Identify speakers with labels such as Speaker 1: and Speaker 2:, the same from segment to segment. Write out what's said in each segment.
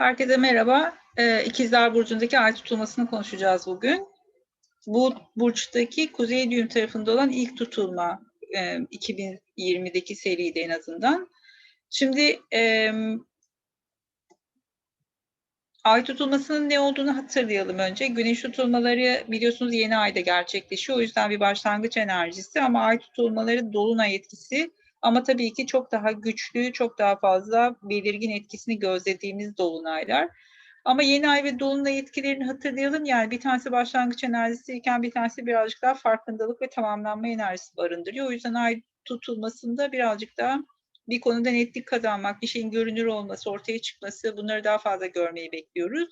Speaker 1: Herkese merhaba. Ee, İkizler Burcu'ndaki ay tutulmasını konuşacağız bugün. Bu burçtaki kuzey düğüm tarafında olan ilk tutulma e, 2020'deki seriydi en azından. Şimdi e, ay tutulmasının ne olduğunu hatırlayalım önce. Güneş tutulmaları biliyorsunuz yeni ayda gerçekleşiyor. O yüzden bir başlangıç enerjisi ama ay tutulmaları dolunay etkisi ama tabii ki çok daha güçlü, çok daha fazla belirgin etkisini gözlediğimiz dolunaylar. Ama yeni ay ve dolunay etkilerini hatırlayalım. Yani bir tanesi başlangıç enerjisiyken bir tanesi birazcık daha farkındalık ve tamamlanma enerjisi barındırıyor. O yüzden ay tutulmasında birazcık daha bir konuda netlik kazanmak, bir şeyin görünür olması, ortaya çıkması bunları daha fazla görmeyi bekliyoruz.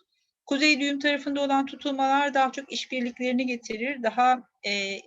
Speaker 1: Kuzey düğüm tarafında olan tutulmalar daha çok işbirliklerini getirir, daha e,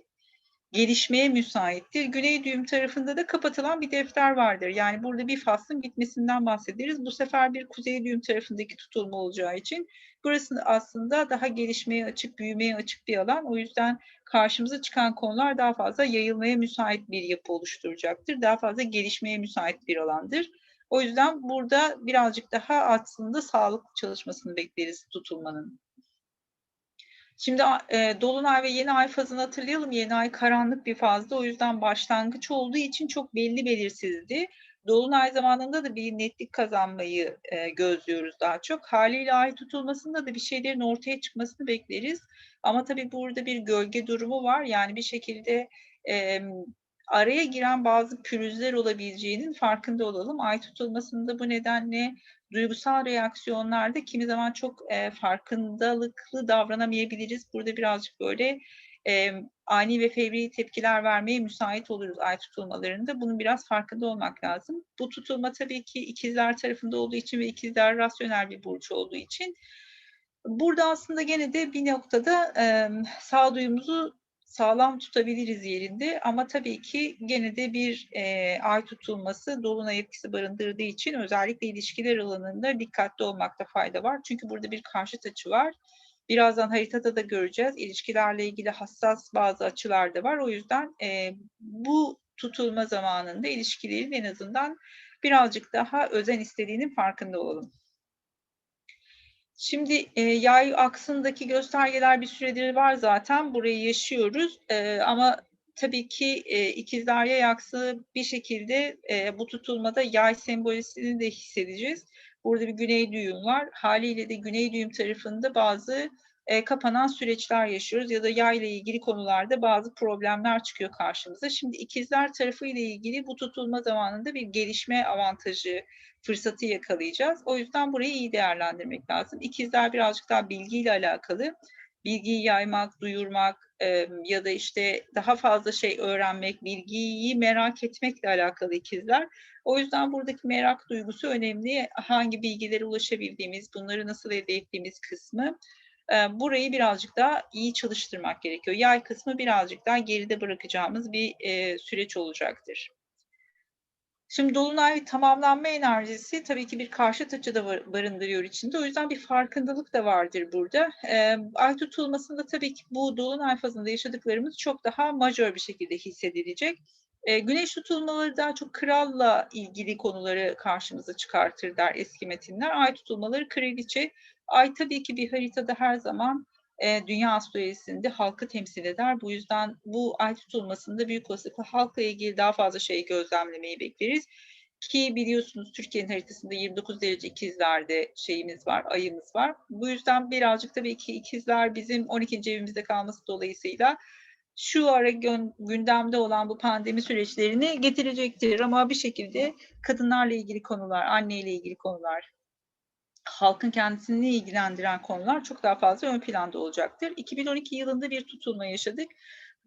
Speaker 1: gelişmeye müsaittir. Güney düğüm tarafında da kapatılan bir defter vardır. Yani burada bir faslın bitmesinden bahsederiz. Bu sefer bir kuzey düğüm tarafındaki tutulma olacağı için burası aslında daha gelişmeye açık, büyümeye açık bir alan. O yüzden karşımıza çıkan konular daha fazla yayılmaya müsait bir yapı oluşturacaktır. Daha fazla gelişmeye müsait bir alandır. O yüzden burada birazcık daha aslında sağlık çalışmasını bekleriz tutulmanın. Şimdi e, Dolunay ve Yeni Ay fazını hatırlayalım. Yeni Ay karanlık bir fazdı. O yüzden başlangıç olduğu için çok belli belirsizdi. Dolunay zamanında da bir netlik kazanmayı e, gözlüyoruz daha çok. Haliyle ay tutulmasında da bir şeylerin ortaya çıkmasını bekleriz. Ama tabii burada bir gölge durumu var. Yani bir şekilde e, araya giren bazı pürüzler olabileceğinin farkında olalım. Ay tutulmasında bu nedenle duygusal reaksiyonlarda kimi zaman çok e, farkındalıklı davranamayabiliriz. Burada birazcık böyle e, ani ve fevri tepkiler vermeye müsait oluruz ay tutulmalarında. Bunun biraz farkında olmak lazım. Bu tutulma tabii ki ikizler tarafında olduğu için ve ikizler rasyonel bir burç olduğu için burada aslında gene de bir noktada e, sağduyumuzu sağlam tutabiliriz yerinde ama tabii ki gene de bir e, ay tutulması dolunay etkisi barındırdığı için özellikle ilişkiler alanında dikkatli olmakta fayda var. Çünkü burada bir karşıt açı var. Birazdan haritada da göreceğiz. İlişkilerle ilgili hassas bazı açılar da var. O yüzden e, bu tutulma zamanında ilişkilerin en azından birazcık daha özen istediğinin farkında olalım. Şimdi e, yay aksındaki göstergeler bir süredir var zaten. Burayı yaşıyoruz. E, ama tabii ki e, ikizler yay aksı bir şekilde e, bu tutulmada yay sembolisini de hissedeceğiz. Burada bir güney düğüm var. Haliyle de güney düğüm tarafında bazı e, kapanan süreçler yaşıyoruz ya da yay ile ilgili konularda bazı problemler çıkıyor karşımıza. Şimdi ikizler tarafı ile ilgili bu tutulma zamanında bir gelişme avantajı, fırsatı yakalayacağız. O yüzden burayı iyi değerlendirmek lazım. İkizler birazcık daha bilgiyle alakalı. Bilgiyi yaymak, duyurmak e, ya da işte daha fazla şey öğrenmek, bilgiyi merak etmekle alakalı ikizler. O yüzden buradaki merak duygusu önemli. Hangi bilgilere ulaşabildiğimiz, bunları nasıl elde ettiğimiz kısmı burayı birazcık daha iyi çalıştırmak gerekiyor. Yay kısmı birazcık daha geride bırakacağımız bir e, süreç olacaktır. Şimdi dolunay tamamlanma enerjisi tabii ki bir karşı açı da barındırıyor içinde. O yüzden bir farkındalık da vardır burada. E, ay tutulmasında tabii ki bu dolunay fazında yaşadıklarımız çok daha majör bir şekilde hissedilecek. E, güneş tutulmaları daha çok kralla ilgili konuları karşımıza çıkartır der eski metinler. Ay tutulmaları kraliçe Ay tabii ki bir haritada her zaman e, dünya astrolojisinde halkı temsil eder. Bu yüzden bu ay tutulmasında büyük olasılıkla halkla ilgili daha fazla şey gözlemlemeyi bekleriz. Ki biliyorsunuz Türkiye'nin haritasında 29 derece ikizlerde şeyimiz var, ayımız var. Bu yüzden birazcık tabii ki ikizler bizim 12. evimizde kalması dolayısıyla şu ara gündemde olan bu pandemi süreçlerini getirecektir. Ama bir şekilde kadınlarla ilgili konular, anneyle ilgili konular, halkın kendisini ilgilendiren konular çok daha fazla ön planda olacaktır. 2012 yılında bir tutulma yaşadık.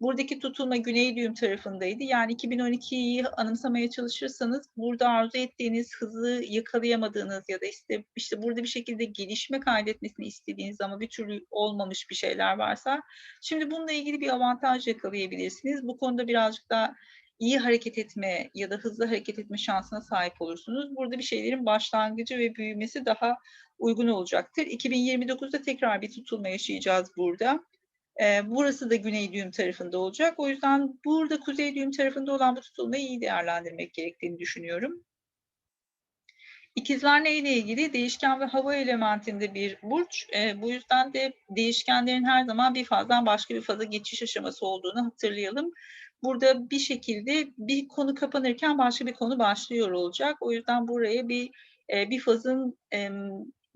Speaker 1: Buradaki tutulma Güney düğüm tarafındaydı. Yani 2012'yi anımsamaya çalışırsanız burada arzu ettiğiniz hızı yakalayamadığınız ya da işte, işte burada bir şekilde gelişme kaydetmesini istediğiniz ama bir türlü olmamış bir şeyler varsa şimdi bununla ilgili bir avantaj yakalayabilirsiniz. Bu konuda birazcık daha iyi hareket etme ya da hızlı hareket etme şansına sahip olursunuz. Burada bir şeylerin başlangıcı ve büyümesi daha uygun olacaktır. 2029'da tekrar bir tutulma yaşayacağız burada. Ee, burası da güney düğüm tarafında olacak. O yüzden burada kuzey düğüm tarafında olan bu tutulmayı iyi değerlendirmek gerektiğini düşünüyorum. İkizler neyle ilgili? Değişken ve hava elementinde bir burç. E, bu yüzden de değişkenlerin her zaman bir fazdan başka bir faza geçiş aşaması olduğunu hatırlayalım. Burada bir şekilde bir konu kapanırken başka bir konu başlıyor olacak. O yüzden buraya bir e, bir fazın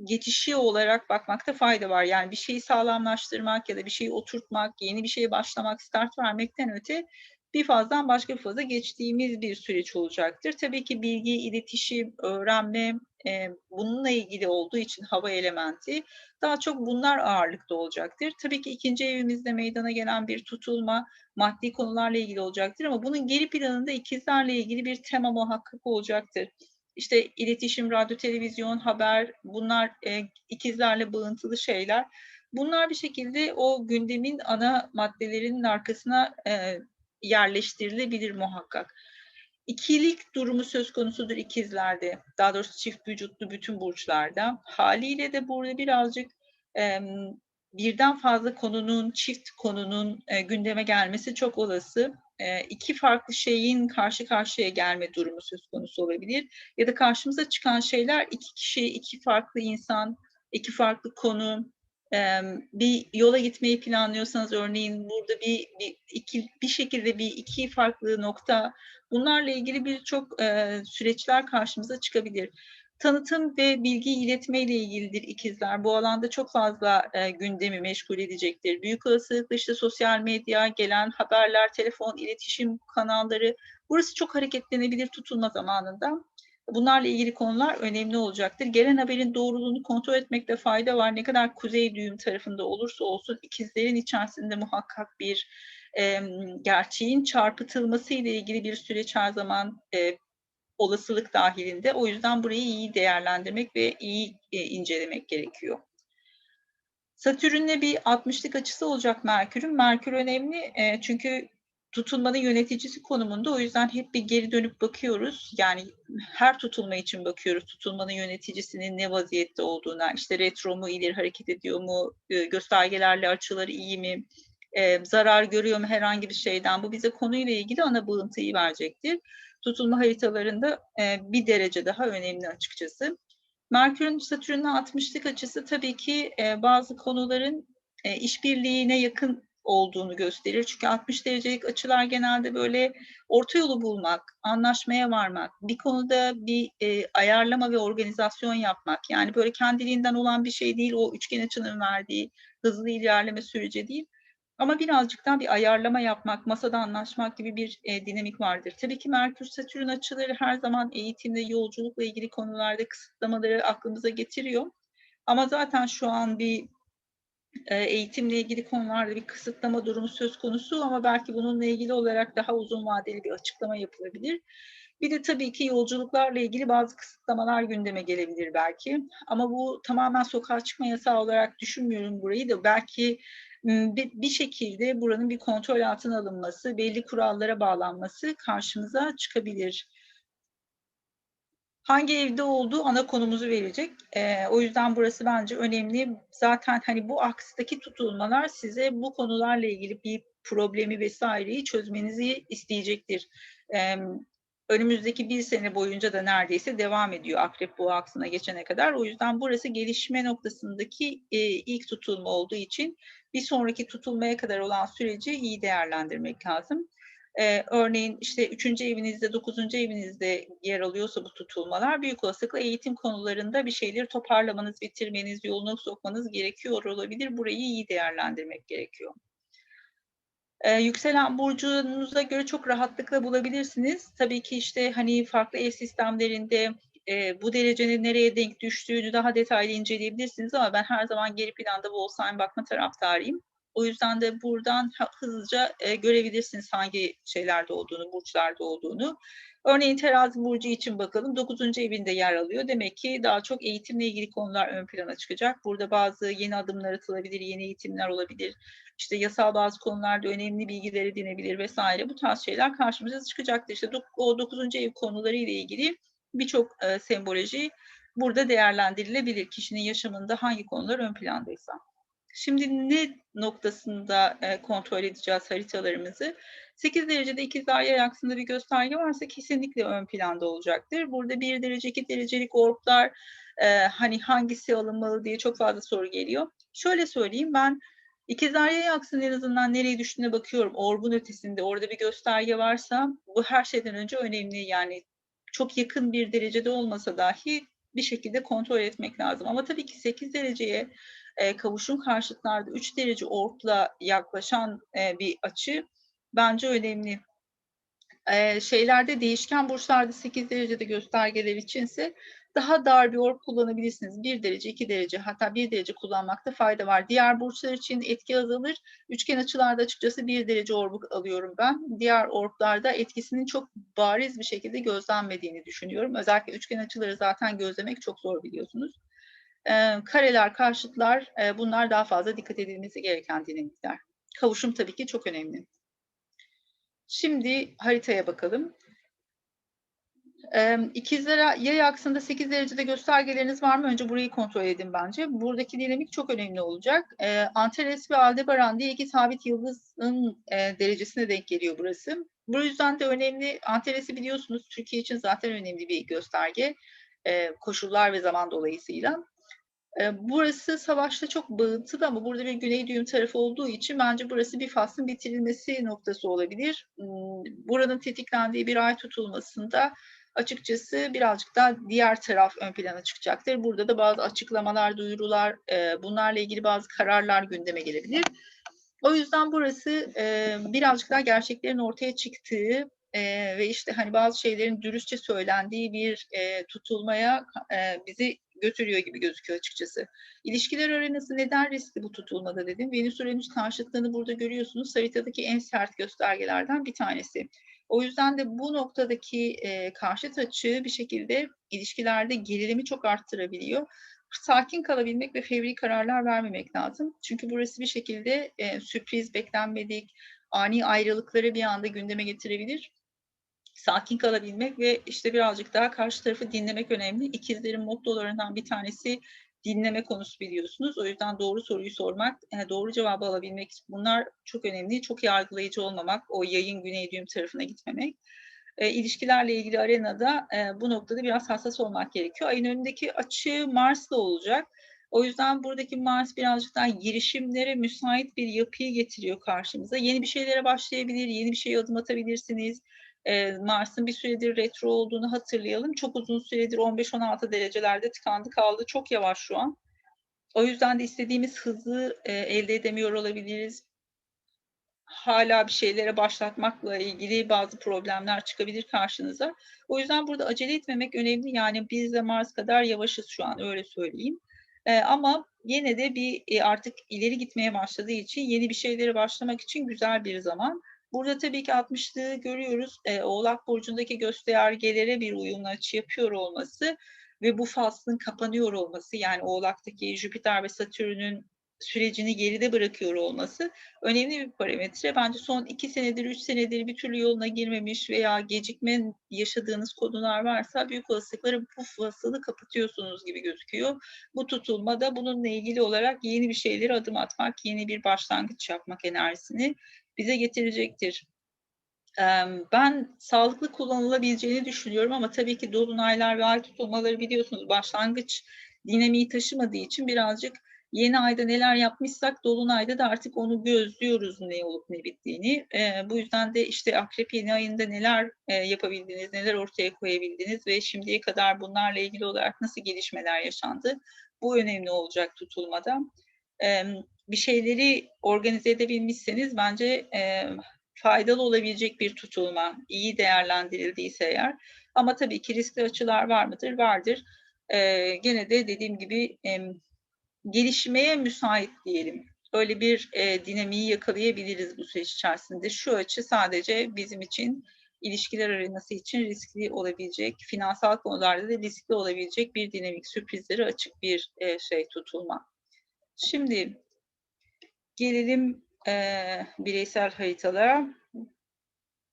Speaker 1: geçişi olarak bakmakta fayda var. Yani bir şeyi sağlamlaştırmak ya da bir şeyi oturtmak, yeni bir şeye başlamak, start vermekten öte bir fazdan başka bir faza geçtiğimiz bir süreç olacaktır. Tabii ki bilgi, iletişim, öğrenme e, bununla ilgili olduğu için hava elementi daha çok bunlar ağırlıkta olacaktır. Tabii ki ikinci evimizde meydana gelen bir tutulma maddi konularla ilgili olacaktır ama bunun geri planında ikizlerle ilgili bir tema muhakkak olacaktır. İşte iletişim, radyo, televizyon, haber bunlar e, ikizlerle bağıntılı şeyler. Bunlar bir şekilde o gündemin ana maddelerinin arkasına e, yerleştirilebilir muhakkak. İkilik durumu söz konusudur ikizlerde. Daha doğrusu çift vücutlu bütün burçlarda. Haliyle de burada birazcık e, birden fazla konunun, çift konunun e, gündeme gelmesi çok olası. E, iki farklı şeyin karşı karşıya gelme durumu söz konusu olabilir. Ya da karşımıza çıkan şeyler iki kişi, iki farklı insan, iki farklı konu, bir yola gitmeyi planlıyorsanız örneğin burada bir, bir iki bir şekilde bir iki farklı nokta bunlarla ilgili birçok süreçler karşımıza çıkabilir. Tanıtım ve bilgi iletme ile ilgilidir ikizler. Bu alanda çok fazla e, gündemi meşgul edecektir. Büyük olasılıkla işte sosyal medya, gelen haberler, telefon, iletişim kanalları burası çok hareketlenebilir tutulma zamanında. Bunlarla ilgili konular önemli olacaktır. Gelen haberin doğruluğunu kontrol etmekte fayda var. Ne kadar kuzey düğüm tarafında olursa olsun ikizlerin içerisinde muhakkak bir e, gerçeğin çarpıtılması ile ilgili bir süreç her zaman e, olasılık dahilinde. O yüzden burayı iyi değerlendirmek ve iyi e, incelemek gerekiyor. Satürn'le bir 60'lık açısı olacak Merkür'ün. Merkür önemli e, çünkü tutulmanın yöneticisi konumunda. O yüzden hep bir geri dönüp bakıyoruz. Yani her tutulma için bakıyoruz. Tutulmanın yöneticisinin ne vaziyette olduğuna, işte retro mu, ileri hareket ediyor mu, e, göstergelerle açıları iyi mi, e, zarar görüyor mu herhangi bir şeyden. Bu bize konuyla ilgili ana bağıntıyı verecektir. Tutulma haritalarında e, bir derece daha önemli açıkçası. Merkür'ün Satürn'e 60'lık açısı tabii ki bazı konuların işbirliğine yakın olduğunu gösterir. Çünkü 60 derecelik açılar genelde böyle orta yolu bulmak, anlaşmaya varmak, bir konuda bir e, ayarlama ve organizasyon yapmak. Yani böyle kendiliğinden olan bir şey değil, o üçgen açının verdiği hızlı ilerleme süreci değil. Ama birazcık daha bir ayarlama yapmak, masada anlaşmak gibi bir e, dinamik vardır. Tabii ki Merkür Satürn açıları her zaman eğitimde, yolculukla ilgili konularda kısıtlamaları aklımıza getiriyor. Ama zaten şu an bir eğitimle ilgili konularda bir kısıtlama durumu söz konusu ama belki bununla ilgili olarak daha uzun vadeli bir açıklama yapılabilir. Bir de tabii ki yolculuklarla ilgili bazı kısıtlamalar gündeme gelebilir belki. Ama bu tamamen sokağa çıkma yasağı olarak düşünmüyorum burayı da belki bir şekilde buranın bir kontrol altına alınması, belli kurallara bağlanması karşımıza çıkabilir hangi evde olduğu ana konumuzu verecek. E, o yüzden burası bence önemli. Zaten hani bu akstaki tutulmalar size bu konularla ilgili bir problemi vesaireyi çözmenizi isteyecektir. E, önümüzdeki bir sene boyunca da neredeyse devam ediyor akrep bu aksına geçene kadar. O yüzden burası gelişme noktasındaki e, ilk tutulma olduğu için bir sonraki tutulmaya kadar olan süreci iyi değerlendirmek lazım. Ee, örneğin işte üçüncü evinizde, dokuzuncu evinizde yer alıyorsa bu tutulmalar büyük olasılıkla eğitim konularında bir şeyleri toparlamanız, bitirmeniz, yoluna sokmanız gerekiyor olabilir. Burayı iyi değerlendirmek gerekiyor. Ee, yükselen burcunuza göre çok rahatlıkla bulabilirsiniz. Tabii ki işte hani farklı ev sistemlerinde e, bu derecenin nereye denk düştüğünü daha detaylı inceleyebilirsiniz ama ben her zaman geri planda bol bakma taraftarıyım. O yüzden de buradan hızlıca e, görebilirsiniz hangi şeylerde olduğunu, burçlarda olduğunu. Örneğin terazi burcu için bakalım 9. evinde yer alıyor. Demek ki daha çok eğitimle ilgili konular ön plana çıkacak. Burada bazı yeni adımlar atılabilir, yeni eğitimler olabilir. İşte yasal bazı konularda önemli bilgiler edinebilir vesaire. Bu tarz şeyler karşımıza çıkacaktır. İşte o 9. ev konuları ile ilgili birçok e, semboloji burada değerlendirilebilir. Kişinin yaşamında hangi konular ön plandaysa. Şimdi ne noktasında e, kontrol edeceğiz haritalarımızı? 8 derecede ikizler aksında bir gösterge varsa kesinlikle ön planda olacaktır. Burada 1 derece, 2 derecelik orblar e, hani hangisi alınmalı diye çok fazla soru geliyor. Şöyle söyleyeyim ben ikizler yay aksının en azından nereye düştüğüne bakıyorum. Orbun ötesinde orada bir gösterge varsa bu her şeyden önce önemli. Yani çok yakın bir derecede olmasa dahi bir şekilde kontrol etmek lazım. Ama tabii ki 8 dereceye e, kavuşum karşıtlarda 3 derece ortla yaklaşan e, bir açı bence önemli. E, şeylerde değişken burçlarda 8 derecede göstergeler içinse daha dar bir orb kullanabilirsiniz. 1 derece, 2 derece hatta 1 derece kullanmakta fayda var. Diğer burçlar için etki azalır. Üçgen açılarda açıkçası 1 derece orbu alıyorum ben. Diğer orblarda etkisinin çok bariz bir şekilde gözlenmediğini düşünüyorum. Özellikle üçgen açıları zaten gözlemek çok zor biliyorsunuz. Ee, kareler, karşıtlar e, bunlar daha fazla dikkat edilmesi gereken dinamikler. Kavuşum tabii ki çok önemli. Şimdi haritaya bakalım. İkizlere yay aksında 8 derecede göstergeleriniz var mı? Önce burayı kontrol edin bence. Buradaki dinamik çok önemli olacak. Antares ve Aldebaran diye iki sabit yıldızın derecesine denk geliyor burası. Bu yüzden de önemli. Antares'i biliyorsunuz Türkiye için zaten önemli bir gösterge. Koşullar ve zaman dolayısıyla. Burası savaşta çok bağıntılı ama burada bir güney düğüm tarafı olduğu için bence burası bir faslın bitirilmesi noktası olabilir. Buranın tetiklendiği bir ay tutulmasında açıkçası birazcık daha diğer taraf ön plana çıkacaktır. Burada da bazı açıklamalar, duyurular, bunlarla ilgili bazı kararlar gündeme gelebilir. O yüzden burası birazcık daha gerçeklerin ortaya çıktığı ve işte hani bazı şeylerin dürüstçe söylendiği bir tutulmaya bizi götürüyor gibi gözüküyor açıkçası. İlişkiler arenası neden riskli bu tutulmada dedim. Venüs Uranüs karşıtlığını burada görüyorsunuz. Haritadaki en sert göstergelerden bir tanesi. O yüzden de bu noktadaki e, karşıt açı bir şekilde ilişkilerde gerilimi çok arttırabiliyor. Sakin kalabilmek ve fevri kararlar vermemek lazım. Çünkü burası bir şekilde e, sürpriz, beklenmedik, ani ayrılıkları bir anda gündeme getirebilir sakin kalabilmek ve işte birazcık daha karşı tarafı dinlemek önemli. İkizlerin mottolarından bir tanesi dinleme konusu biliyorsunuz. O yüzden doğru soruyu sormak, e, doğru cevabı alabilmek bunlar çok önemli. Çok yargılayıcı olmamak, o yayın güney düğüm tarafına gitmemek. E, ilişkilerle ilgili arenada e, bu noktada biraz hassas olmak gerekiyor. Ayın önündeki açı Mars'la olacak. O yüzden buradaki Mars birazcık daha girişimlere müsait bir yapıyı getiriyor karşımıza. Yeni bir şeylere başlayabilir, yeni bir şeye adım atabilirsiniz Mars'ın bir süredir retro olduğunu hatırlayalım. Çok uzun süredir 15-16 derecelerde tıkandı kaldı. Çok yavaş şu an. O yüzden de istediğimiz hızı e, elde edemiyor olabiliriz. Hala bir şeylere başlatmakla ilgili bazı problemler çıkabilir karşınıza. O yüzden burada acele etmemek önemli. Yani biz de Mars kadar yavaşız şu an öyle söyleyeyim. E, ama yine de bir e, artık ileri gitmeye başladığı için yeni bir şeylere başlamak için güzel bir zaman. Burada tabii ki 60'lığı görüyoruz. E, Oğlak Burcu'ndaki göstergelere bir uyumlu açı yapıyor olması ve bu faslın kapanıyor olması yani Oğlak'taki Jüpiter ve Satürn'ün sürecini geride bırakıyor olması önemli bir parametre. Bence son iki senedir, üç senedir bir türlü yoluna girmemiş veya gecikme yaşadığınız konular varsa büyük olasılıkla bu fasılı kapatıyorsunuz gibi gözüküyor. Bu tutulmada bununla ilgili olarak yeni bir şeyleri adım atmak, yeni bir başlangıç yapmak enerjisini bize getirecektir. Ben sağlıklı kullanılabileceğini düşünüyorum ama tabii ki dolunaylar ve ay tutulmaları biliyorsunuz başlangıç dinamiği taşımadığı için birazcık yeni ayda neler yapmışsak dolunayda da artık onu gözlüyoruz ne olup ne bittiğini. bu yüzden de işte akrep yeni ayında neler yapabildiniz, neler ortaya koyabildiniz ve şimdiye kadar bunlarla ilgili olarak nasıl gelişmeler yaşandı bu önemli olacak tutulmada bir şeyleri organize edebilmişseniz bence e, faydalı olabilecek bir tutulma, iyi değerlendirildiyse eğer. Ama tabii ki riskli açılar var mıdır? Vardır. E, gene de dediğim gibi e, gelişmeye müsait diyelim. Öyle bir e, dinamiği yakalayabiliriz bu süreç içerisinde. Şu açı sadece bizim için ilişkiler arenası için riskli olabilecek, finansal konularda da riskli olabilecek bir dinamik, sürprizleri açık bir e, şey tutulma. Şimdi gelelim e, bireysel haritalara.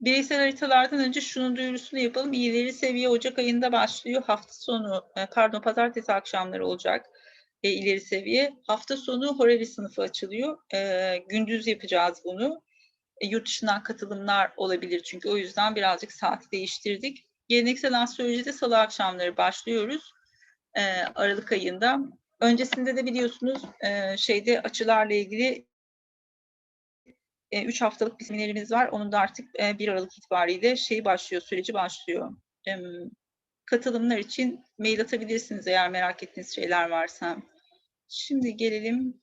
Speaker 1: Bireysel haritalardan önce şunun duyurusunu yapalım. İleri seviye Ocak ayında başlıyor. Hafta sonu, e, pardon pazartesi akşamları olacak. e, ileri seviye. Hafta sonu Horevi sınıfı açılıyor. E, gündüz yapacağız bunu. E, yurt dışından katılımlar olabilir çünkü o yüzden birazcık saati değiştirdik. Geleneksel astrolojide salı akşamları başlıyoruz. E, Aralık ayında. Öncesinde de biliyorsunuz e, şeyde açılarla ilgili 3 haftalık bir seminerimiz var. Onun da artık e, 1 Aralık itibariyle şey başlıyor, süreci başlıyor. E, katılımlar için mail atabilirsiniz eğer merak ettiğiniz şeyler varsa. Şimdi gelelim